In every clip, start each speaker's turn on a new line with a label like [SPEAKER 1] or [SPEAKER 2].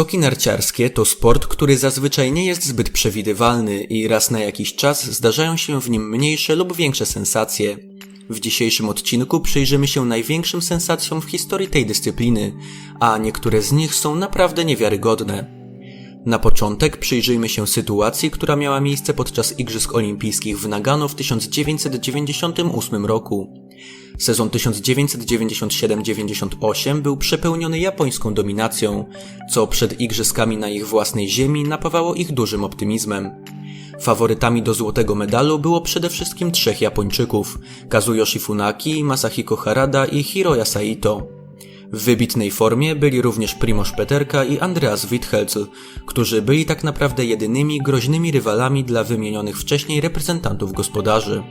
[SPEAKER 1] Skoki narciarskie to sport, który zazwyczaj nie jest zbyt przewidywalny i raz na jakiś czas zdarzają się w nim mniejsze lub większe sensacje. W dzisiejszym odcinku przyjrzymy się największym sensacjom w historii tej dyscypliny, a niektóre z nich są naprawdę niewiarygodne. Na początek przyjrzyjmy się sytuacji, która miała miejsce podczas Igrzysk Olimpijskich w Nagano w 1998 roku. Sezon 1997-98 był przepełniony japońską dominacją, co przed igrzyskami na ich własnej ziemi napawało ich dużym optymizmem. Faworytami do złotego medalu było przede wszystkim trzech Japończyków: Kazuyoshi Funaki, Masahiko Harada i Hiroya Saito. W wybitnej formie byli również Primoz Peterka i Andreas Withelzl, którzy byli tak naprawdę jedynymi groźnymi rywalami dla wymienionych wcześniej reprezentantów gospodarzy.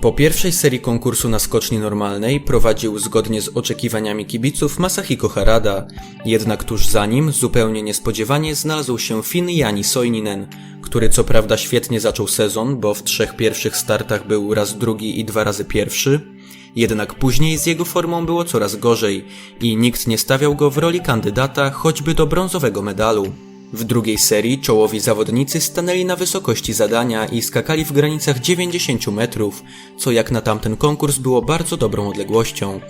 [SPEAKER 1] Po pierwszej serii konkursu na skoczni normalnej prowadził zgodnie z oczekiwaniami kibiców Masahiko Harada, jednak tuż za nim zupełnie niespodziewanie znalazł się Finn Jani Soininen, który co prawda świetnie zaczął sezon, bo w trzech pierwszych startach był raz drugi i dwa razy pierwszy, jednak później z jego formą było coraz gorzej i nikt nie stawiał go w roli kandydata choćby do brązowego medalu. W drugiej serii czołowi zawodnicy stanęli na wysokości zadania i skakali w granicach 90 metrów, co jak na tamten konkurs było bardzo dobrą odległością.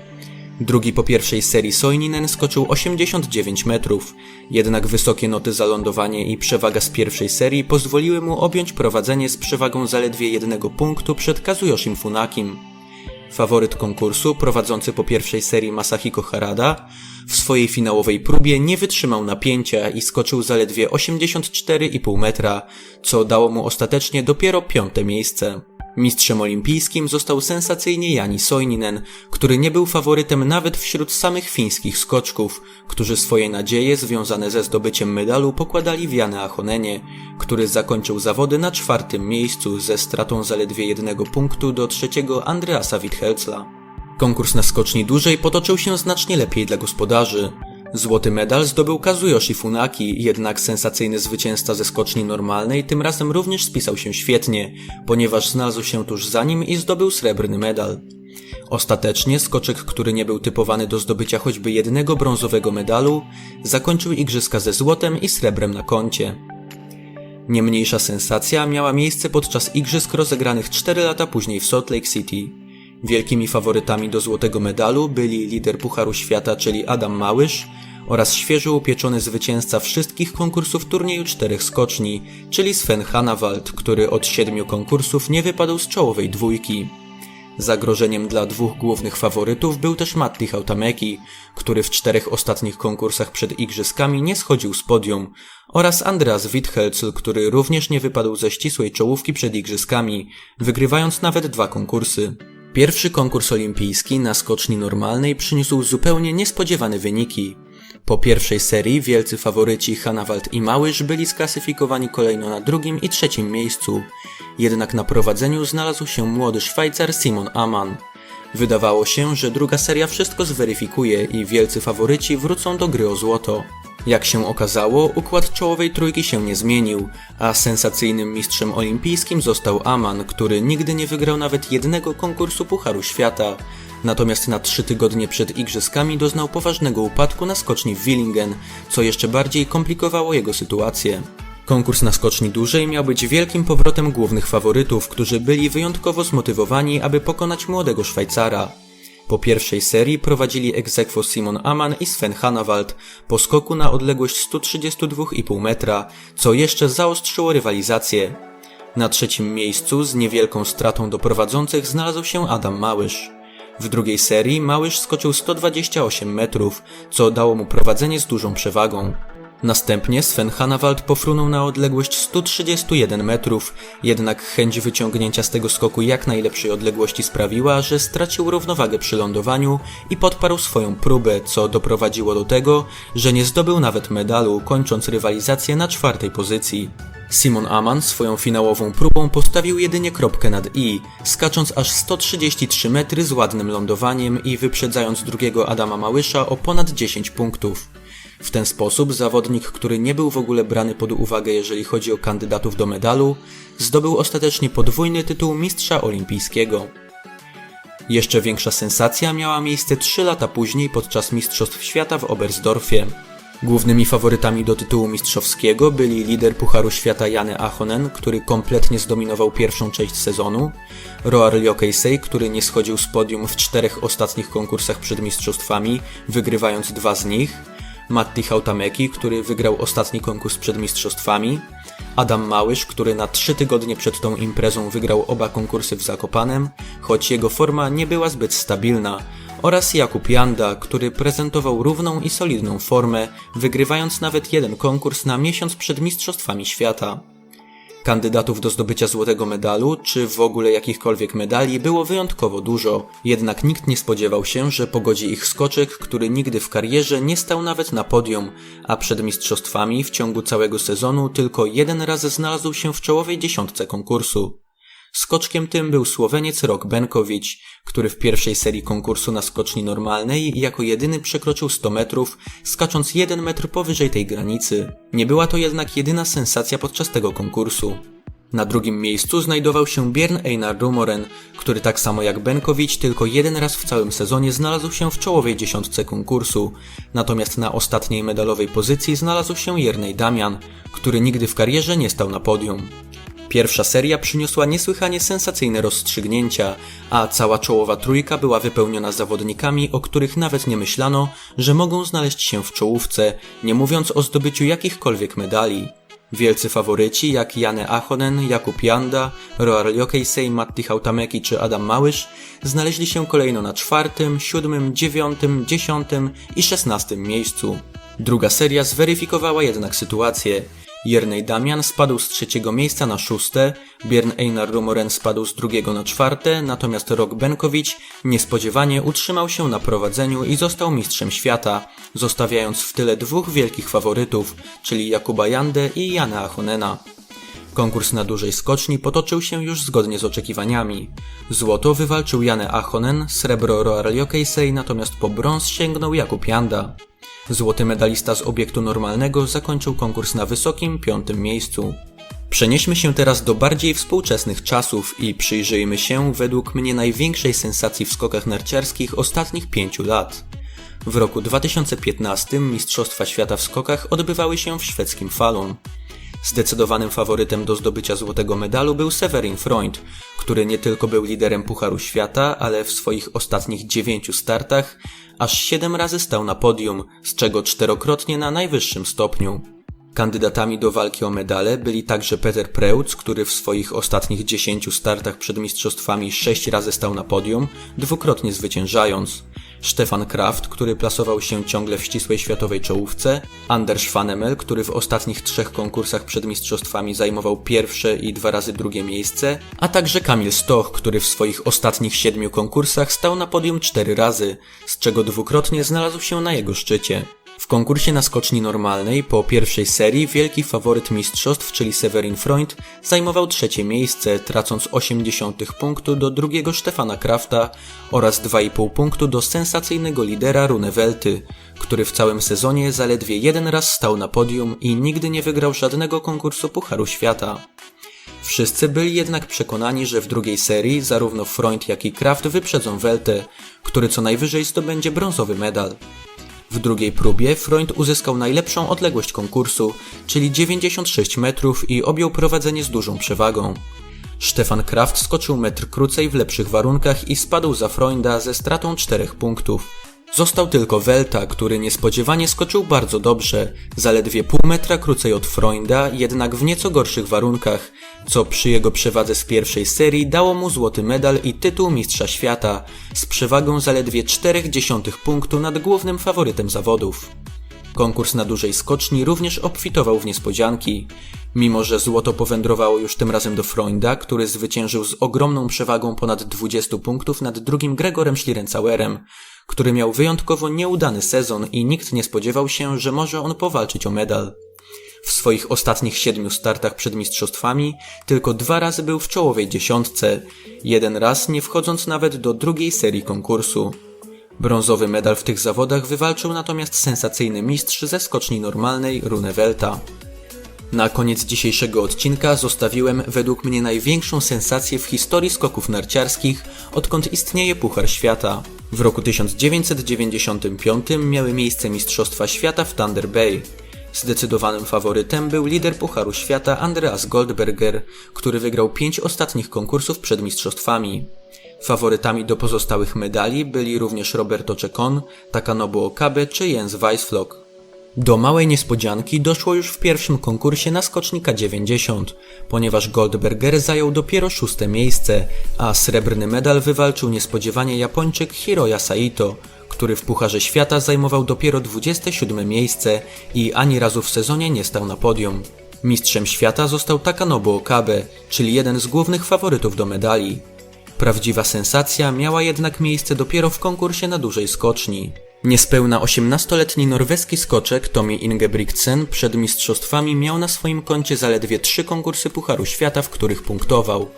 [SPEAKER 1] Drugi po pierwszej serii Soininen skoczył 89 metrów, jednak wysokie noty za lądowanie i przewaga z pierwszej serii pozwoliły mu objąć prowadzenie z przewagą zaledwie jednego punktu przed Kazuyoshim Funakim. Faworyt konkursu, prowadzący po pierwszej serii Masahiko Harada, w swojej finałowej próbie nie wytrzymał napięcia i skoczył zaledwie 84,5 metra, co dało mu ostatecznie dopiero piąte miejsce. Mistrzem olimpijskim został sensacyjnie Jani Soininen, który nie był faworytem nawet wśród samych fińskich skoczków, którzy swoje nadzieje związane ze zdobyciem medalu pokładali w Janę Achonenie, który zakończył zawody na czwartym miejscu ze stratą zaledwie jednego punktu do trzeciego Andreasa Withelzla. Konkurs na skoczni dłużej potoczył się znacznie lepiej dla gospodarzy. Złoty medal zdobył Kazuyoshi Funaki, jednak sensacyjny zwycięzca ze skoczni normalnej tym razem również spisał się świetnie, ponieważ znalazł się tuż za nim i zdobył srebrny medal. Ostatecznie skoczek, który nie był typowany do zdobycia choćby jednego brązowego medalu, zakończył igrzyska ze złotem i srebrem na koncie. Niemniejsza sensacja miała miejsce podczas igrzysk rozegranych 4 lata później w Salt Lake City. Wielkimi faworytami do złotego medalu byli lider Pucharu Świata, czyli Adam Małysz oraz świeżo upieczony zwycięzca wszystkich konkursów turnieju czterech skoczni, czyli Sven Hanawald, który od siedmiu konkursów nie wypadł z czołowej dwójki. Zagrożeniem dla dwóch głównych faworytów był też Matti Hautameki, który w czterech ostatnich konkursach przed igrzyskami nie schodził z podium, oraz Andreas Withelzl, który również nie wypadł ze ścisłej czołówki przed igrzyskami, wygrywając nawet dwa konkursy. Pierwszy konkurs olimpijski na skoczni normalnej przyniósł zupełnie niespodziewane wyniki. Po pierwszej serii wielcy faworyci Hanawald i Małysz byli sklasyfikowani kolejno na drugim i trzecim miejscu. Jednak na prowadzeniu znalazł się młody Szwajcar Simon Amann. Wydawało się, że druga seria wszystko zweryfikuje i wielcy faworyci wrócą do gry o złoto. Jak się okazało, układ czołowej trójki się nie zmienił, a sensacyjnym mistrzem olimpijskim został Aman, który nigdy nie wygrał nawet jednego konkursu Pucharu Świata. Natomiast na trzy tygodnie przed igrzyskami doznał poważnego upadku na skoczni w Willingen, co jeszcze bardziej komplikowało jego sytuację. Konkurs na skoczni dłużej miał być wielkim powrotem głównych faworytów, którzy byli wyjątkowo zmotywowani, aby pokonać młodego Szwajcara. Po pierwszej serii prowadzili egzekwo Simon Aman i Sven Hanawald po skoku na odległość 132,5 metra, co jeszcze zaostrzyło rywalizację. Na trzecim miejscu z niewielką stratą do prowadzących znalazł się Adam Małysz. W drugiej serii Małysz skoczył 128 metrów, co dało mu prowadzenie z dużą przewagą. Następnie Sven Hanawald pofrunął na odległość 131 metrów, jednak chęć wyciągnięcia z tego skoku jak najlepszej odległości sprawiła, że stracił równowagę przy lądowaniu i podparł swoją próbę, co doprowadziło do tego, że nie zdobył nawet medalu, kończąc rywalizację na czwartej pozycji. Simon Aman swoją finałową próbą postawił jedynie kropkę nad i, skacząc aż 133 metry z ładnym lądowaniem i wyprzedzając drugiego Adama Małysza o ponad 10 punktów. W ten sposób zawodnik, który nie był w ogóle brany pod uwagę jeżeli chodzi o kandydatów do medalu, zdobył ostatecznie podwójny tytuł mistrza olimpijskiego. Jeszcze większa sensacja miała miejsce 3 lata później podczas Mistrzostw Świata w Oberstdorfie. Głównymi faworytami do tytułu mistrzowskiego byli lider Pucharu Świata Jany Ahonen, który kompletnie zdominował pierwszą część sezonu, Roar Lyokeisei, który nie schodził z podium w czterech ostatnich konkursach przed mistrzostwami, wygrywając dwa z nich, Matti Hautameki, który wygrał ostatni konkurs przed mistrzostwami, Adam Małysz, który na trzy tygodnie przed tą imprezą wygrał oba konkursy w Zakopanem, choć jego forma nie była zbyt stabilna, oraz Jakub Janda, który prezentował równą i solidną formę, wygrywając nawet jeden konkurs na miesiąc przed Mistrzostwami Świata. Kandydatów do zdobycia złotego medalu, czy w ogóle jakichkolwiek medali, było wyjątkowo dużo, jednak nikt nie spodziewał się, że pogodzi ich skoczek, który nigdy w karierze nie stał nawet na podium, a przed mistrzostwami w ciągu całego sezonu tylko jeden raz znalazł się w czołowej dziesiątce konkursu. Skoczkiem tym był Słoweniec Rok Benkowicz, który w pierwszej serii konkursu na skoczni normalnej jako jedyny przekroczył 100 metrów, skacząc 1 metr powyżej tej granicy. Nie była to jednak jedyna sensacja podczas tego konkursu. Na drugim miejscu znajdował się Björn Einar Rumoren, który tak samo jak Benkowicz tylko jeden raz w całym sezonie znalazł się w czołowej dziesiątce konkursu. Natomiast na ostatniej medalowej pozycji znalazł się Jernej Damian, który nigdy w karierze nie stał na podium. Pierwsza seria przyniosła niesłychanie sensacyjne rozstrzygnięcia, a cała czołowa trójka była wypełniona zawodnikami, o których nawet nie myślano, że mogą znaleźć się w czołówce, nie mówiąc o zdobyciu jakichkolwiek medali. Wielcy faworyci jak Jane Ahonen, Jakub Janda, Roar Lyokeisei, Matti Hautameki czy Adam Małysz znaleźli się kolejno na czwartym, siódmym, dziewiątym, dziesiątym i szesnastym miejscu. Druga seria zweryfikowała jednak sytuację. Jernej Damian spadł z trzeciego miejsca na szóste, Björn Einar Rumoren spadł z drugiego na czwarte, natomiast Rok Benkowicz niespodziewanie utrzymał się na prowadzeniu i został mistrzem świata, zostawiając w tyle dwóch wielkich faworytów, czyli Jakuba Jandę i Jana Achonena. Konkurs na dużej skoczni potoczył się już zgodnie z oczekiwaniami. Złoto wywalczył Jane Ahonen, srebro Roar Lyokeisei, natomiast po brąz sięgnął Jakub Janda. Złoty medalista z obiektu normalnego zakończył konkurs na wysokim piątym miejscu. Przenieśmy się teraz do bardziej współczesnych czasów i przyjrzyjmy się według mnie największej sensacji w skokach narciarskich ostatnich pięciu lat. W roku 2015 Mistrzostwa Świata w skokach odbywały się w szwedzkim Falun. Zdecydowanym faworytem do zdobycia złotego medalu był Severin Freund, który nie tylko był liderem Pucharu Świata, ale w swoich ostatnich dziewięciu startach aż siedem razy stał na podium, z czego czterokrotnie na najwyższym stopniu. Kandydatami do walki o medale byli także Peter Preutz, który w swoich ostatnich 10 startach przed mistrzostwami sześć razy stał na podium, dwukrotnie zwyciężając. Stefan Kraft, który plasował się ciągle w ścisłej światowej czołówce, Anders Schwanemel, który w ostatnich trzech konkursach przed mistrzostwami zajmował pierwsze i dwa razy drugie miejsce, a także Kamil Stoch, który w swoich ostatnich siedmiu konkursach stał na podium cztery razy, z czego dwukrotnie znalazł się na jego szczycie. W konkursie na skoczni normalnej po pierwszej serii wielki faworyt mistrzostw, czyli Severin Freund, zajmował trzecie miejsce, tracąc 80 punktu do drugiego Stefana Krafta oraz 2,5 punktu do sensacyjnego lidera Rune Welty, który w całym sezonie zaledwie jeden raz stał na podium i nigdy nie wygrał żadnego konkursu Pucharu Świata. Wszyscy byli jednak przekonani, że w drugiej serii zarówno Freund jak i Kraft wyprzedzą Weltę, który co najwyżej zdobędzie brązowy medal. W drugiej próbie Freund uzyskał najlepszą odległość konkursu, czyli 96 metrów i objął prowadzenie z dużą przewagą. Stefan Kraft skoczył metr krócej w lepszych warunkach i spadł za Freunda ze stratą 4 punktów. Został tylko Welta, który niespodziewanie skoczył bardzo dobrze, zaledwie pół metra krócej od Freunda, jednak w nieco gorszych warunkach, co przy jego przewadze z pierwszej serii dało mu złoty medal i tytuł mistrza świata, z przewagą zaledwie 0,4 punktu nad głównym faworytem zawodów. Konkurs na dużej skoczni również obfitował w niespodzianki. Mimo, że złoto powędrowało już tym razem do Freunda, który zwyciężył z ogromną przewagą ponad 20 punktów nad drugim Gregorem Schlierencauerem, który miał wyjątkowo nieudany sezon i nikt nie spodziewał się, że może on powalczyć o medal. W swoich ostatnich siedmiu startach przed mistrzostwami tylko dwa razy był w czołowej dziesiątce, jeden raz nie wchodząc nawet do drugiej serii konkursu. Brązowy medal w tych zawodach wywalczył natomiast sensacyjny mistrz ze skoczni normalnej Rune Welta. Na koniec dzisiejszego odcinka zostawiłem według mnie największą sensację w historii skoków narciarskich, odkąd istnieje Puchar Świata. W roku 1995 miały miejsce Mistrzostwa Świata w Thunder Bay. Zdecydowanym faworytem był lider Pucharu Świata Andreas Goldberger, który wygrał pięć ostatnich konkursów przed mistrzostwami. Faworytami do pozostałych medali byli również Roberto Czekon, Takanobu Okabe czy Jens Weissflog. Do małej niespodzianki doszło już w pierwszym konkursie na skocznika 90, ponieważ Goldberger zajął dopiero szóste miejsce, a srebrny medal wywalczył niespodziewanie Japończyk Hiroya Saito, który w Pucharze Świata zajmował dopiero 27 miejsce i ani razu w sezonie nie stał na podium. Mistrzem świata został Takanobu Okabe, czyli jeden z głównych faworytów do medali. Prawdziwa sensacja miała jednak miejsce dopiero w konkursie na dużej skoczni. Niespełna 18-letni norweski skoczek Tommy Ingebrigtsen przed mistrzostwami miał na swoim koncie zaledwie trzy konkursy Pucharu Świata, w których punktował.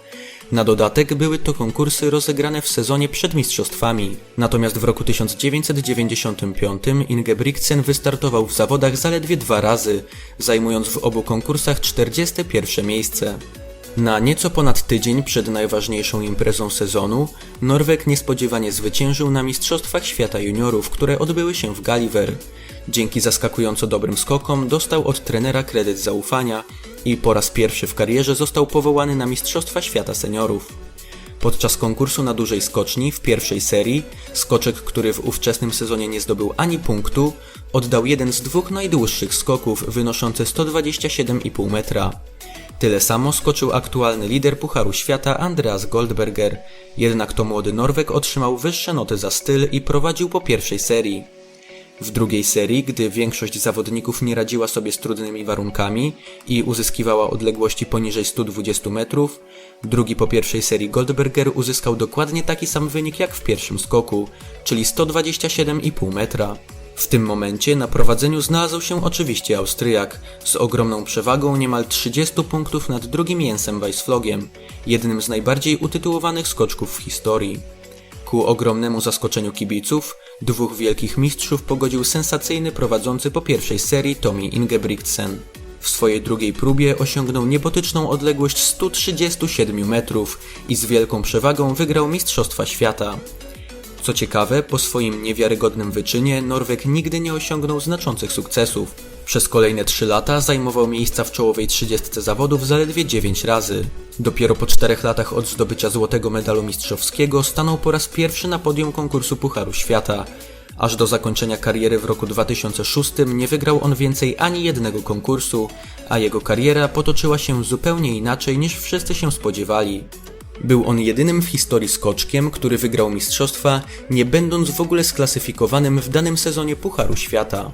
[SPEAKER 1] Na dodatek były to konkursy rozegrane w sezonie przed mistrzostwami. Natomiast w roku 1995 Ingebrigtsen wystartował w zawodach zaledwie dwa razy, zajmując w obu konkursach 41 miejsce. Na nieco ponad tydzień przed najważniejszą imprezą sezonu, Norweg niespodziewanie zwyciężył na Mistrzostwach Świata Juniorów, które odbyły się w Gulliver. Dzięki zaskakująco dobrym skokom dostał od trenera kredyt zaufania i po raz pierwszy w karierze został powołany na Mistrzostwa Świata Seniorów. Podczas konkursu na dużej skoczni w pierwszej serii, skoczek, który w ówczesnym sezonie nie zdobył ani punktu, oddał jeden z dwóch najdłuższych skoków wynoszący 127,5 metra. Tyle samo skoczył aktualny lider Pucharu Świata Andreas Goldberger, jednak to młody Norweg otrzymał wyższe noty za styl i prowadził po pierwszej serii. W drugiej serii, gdy większość zawodników nie radziła sobie z trudnymi warunkami i uzyskiwała odległości poniżej 120 metrów, drugi po pierwszej serii Goldberger uzyskał dokładnie taki sam wynik jak w pierwszym skoku, czyli 127,5 metra. W tym momencie na prowadzeniu znalazł się oczywiście Austriak, z ogromną przewagą niemal 30 punktów nad drugim Jensem Weissflogiem, jednym z najbardziej utytułowanych skoczków w historii. Ku ogromnemu zaskoczeniu kibiców, dwóch wielkich mistrzów pogodził sensacyjny prowadzący po pierwszej serii Tommy Ingebrigtsen. W swojej drugiej próbie osiągnął niebotyczną odległość 137 metrów i z wielką przewagą wygrał Mistrzostwa Świata. Co ciekawe, po swoim niewiarygodnym wyczynie Norweg nigdy nie osiągnął znaczących sukcesów. Przez kolejne 3 lata zajmował miejsca w czołowej 30 zawodów zaledwie 9 razy. Dopiero po 4 latach od zdobycia złotego medalu mistrzowskiego stanął po raz pierwszy na podium konkursu Pucharu Świata. Aż do zakończenia kariery w roku 2006 nie wygrał on więcej ani jednego konkursu, a jego kariera potoczyła się zupełnie inaczej niż wszyscy się spodziewali. Był on jedynym w historii skoczkiem, który wygrał mistrzostwa, nie będąc w ogóle sklasyfikowanym w danym sezonie Pucharu Świata.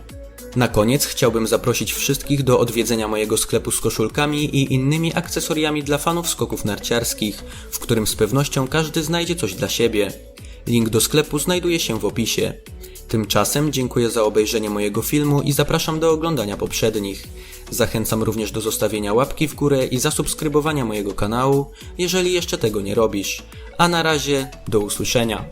[SPEAKER 1] Na koniec chciałbym zaprosić wszystkich do odwiedzenia mojego sklepu z koszulkami i innymi akcesoriami dla fanów skoków narciarskich, w którym z pewnością każdy znajdzie coś dla siebie. Link do sklepu znajduje się w opisie. Tymczasem dziękuję za obejrzenie mojego filmu i zapraszam do oglądania poprzednich. Zachęcam również do zostawienia łapki w górę i zasubskrybowania mojego kanału, jeżeli jeszcze tego nie robisz. A na razie, do usłyszenia.